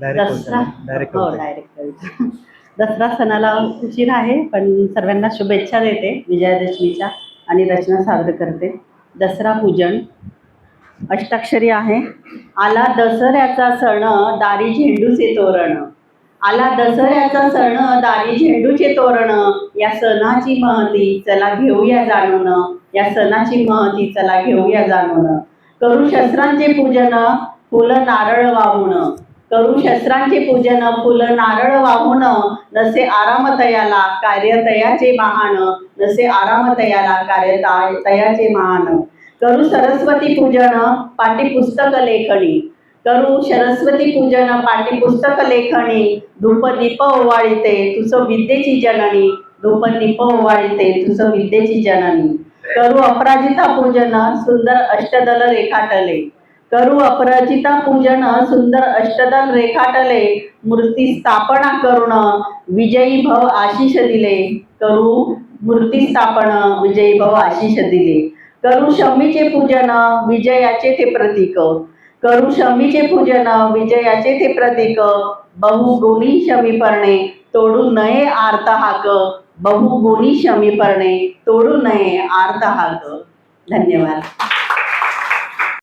Direct हो direct Dussehra सणाला उशीर आहे पण सर्वांना शुभेच्छा देते विजयादशमीच्या आणि रचना सादर करते दसरा पूजन अष्टाक्षरी आहे. आला दसऱ्याचा सण दारी झेंडूचे तोरण. आला दसऱ्याचा सण दारी झेंडूचे तोरण या सणाची महती चला घेऊया जाणून या सणाची महती चला घेऊया जाणून. करू शस्त्रांचे पूजन फुलं नारळ वाहून. करू शस्त्रांचे पूजन फुलं नारळ वाहून. नसे आरामतयाला कार्यतयाचे महान. नसे आरामतयाला कार्यता कार्य तयाचे महान. करू सरस्वती पूजन पाठी पुस्तक लेखणी करू सरस्वती पूजन पाठ्यपुस्तक लेखणी धूप दीप ओवाळीते तुझं विद्येची जननी. धूप दीप ओवाळीते तुझं विद्येची जननी. करू अपराजिता पूजन सुंदर अष्टदल रेखाटले. करू अपराजिता पूजन सुंदर अष्टदल रेखाटले. मूर्ती स्थापना करून विजयी भव आशिष दिले. करू मूर्ती स्थापन विजयी भव आशिष दिले. करू शमीचे पूजन विजयाचे ते प्रतीक. करू शमीचे पूजन विजयाचे ते प्रतीक बहुगुणी शमी परणे तोडू नये आर्त हाक बहुगुणी शमी परणे तोडू नये आर्त हाक. धन्यवाद.